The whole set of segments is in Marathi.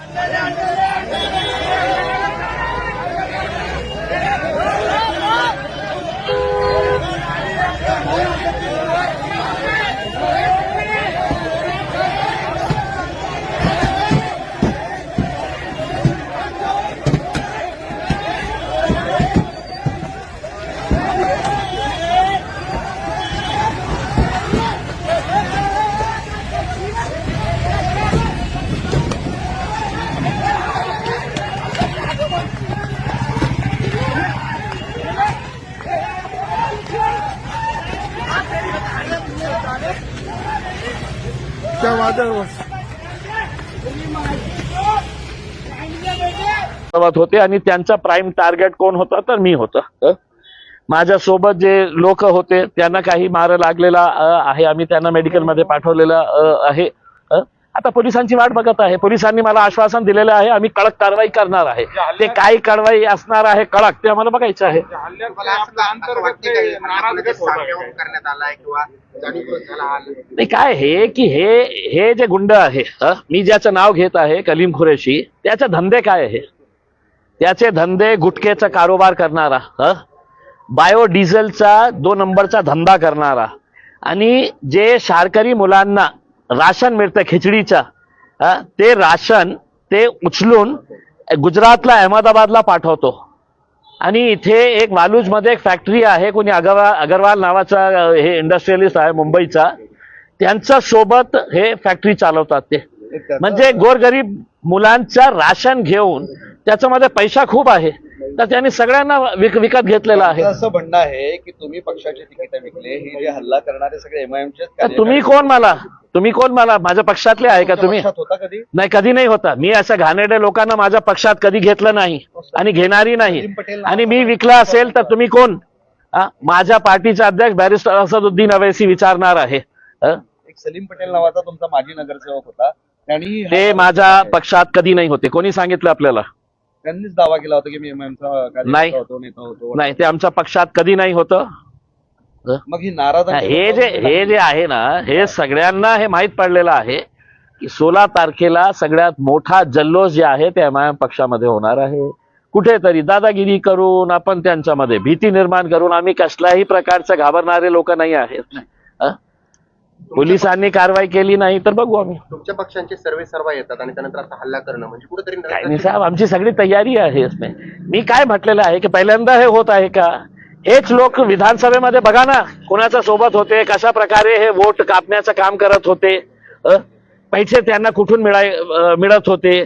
Andale, andale. त्या वादळवर होते आणि त्यांचा प्राईम टार्गेट कोण होता? तर मी होता. माझ्यासोबत जे लोक होते त्यांना काही मार लागलेला आहे. आम्ही त्यांना मेडिकलमध्ये पाठवलेलं आहे. आता पोलिसांची वाट बघत आहे. पोलिसांनी मला आश्वासन दिलेलं आहे आम्ही कडक कारवाई करणार आहे. ते काय कारवाई असणार आहे कडक ते आम्हाला बघायचं आहे? नाही काय हे की हे हे जे गुंड आहे मी ज्याचं नाव घेत आहे कलीम खुरेशी त्याचे धंदे काय आहे? त्याचे धंदे गुटखेचा कारोबार करणारा बायोडिझेलचा दोन नंबरचा धंदा करणारा. आणि जे शाळकरी मुलांना राशन मिळतं खिचडीचं. अ, ते राशन ते उचलून गुजरातला अहमदाबादला पाठवतो. आणि इथे एक वालूजमध्ये एक फॅक्टरी आहे कोणी अगरवाल अगरवाल नावाचा हे इंडस्ट्रियलिस्ट आहे मुंबईचा. त्यांच्यासोबत हे फॅक्टरी चालवतात ते. म्हणजे गोरगरीब मुलांचा राशन घेऊन त्याच्यामध्ये पैसा खूप आहे. तर त्यांनी सगळ्यांना विक विकत घेतलेला आहे. असं म्हणणं आहे की तुम्ही पक्षाचे तिकीट विकले हे जे हल्ला करणारे सगळे एमआयएमचे तुम्ही कोण मला? तुम्ही कोण मला माझ्या पक्षातले आहे का तुम्ही? कधी? नाही कधी नाही होता. मी अशा घाणेरड्या लोकांना माझ्या पक्षात कधी घेतलं नाही आणि घेणारी नाही. आणि मी विकला असेल तर तुम्ही कोण? माझ्या पार्टीचे अध्यक्ष बॅरिस्टर असदुद्दीन अवैसी विचारणार आहे? एक सलीम पटेल नावाचा तुमचा माजी नगरसेवक होता. त्यांनी ते माझ्या पक्षात कधी नाही होते. कोणी सांगितलं आपल्याला? त्यांनीच दावा केला होता की मी नाही. ते आमच्या पक्षात कधी नाही होतं. मग ही नाराज हे जे हे जे आहे ना हे सगळ्यांना हे माहीत पडलेलं आहे की सोळा तारखेला सगळ्यात मोठा जल्लोष जे आहे ते एम पक्षामध्ये होणार आहे. कुठेतरी दादागिरी करून आपण त्यांच्यामध्ये भीती निर्माण करून आम्ही कसल्याही प्रकारचे घाबरणारे लोक नाही आहेत? पोलिसांनी कारवाई केली नाही तर बघू आम्ही. तुमच्या पक्षांचे सर्वे सर्व येतात आणि त्यानंतर असा हल्ला करणं म्हणजे कुठेतरी साहेब आमची सगळी तयारी आहे. मी काय म्हटलेलं आहे की पहिल्यांदा हे होत आहे का? हेच लोक विधानसभेमध्ये बघा ना कोणाच्या सोबत होते कशा प्रकारे हे वोट कापण्याचं काम करत होते? पैसे त्यांना कुठून मिळाय मिळत होते?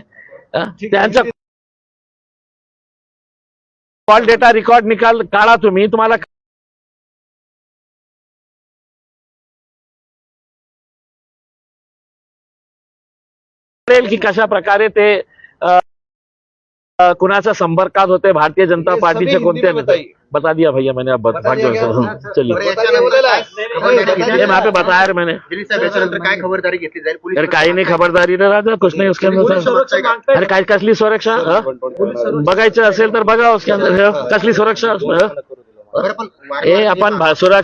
त्यांचा कॉल डेटा रेकॉर्ड निकाल काढा तुम्ही तुम्हाला की कशा प्रकारे ते कुणाच्या संपर्कात होते भारतीय जनता पार्टीचे कोणते। बता दिया भैया मैंने चलिए ये वहाँ पे बताया रे मैंने काय खबरदारी घेतली जाईल पोलीस अरे काही नाही खबरदारी रे राजा कुछ नाही उसके अंदर. अरे काय कसली सुरक्षा? बघायचं असेल तर बघा उसके अंदर? कसली सुरक्षा हं? आपण सुरक्षा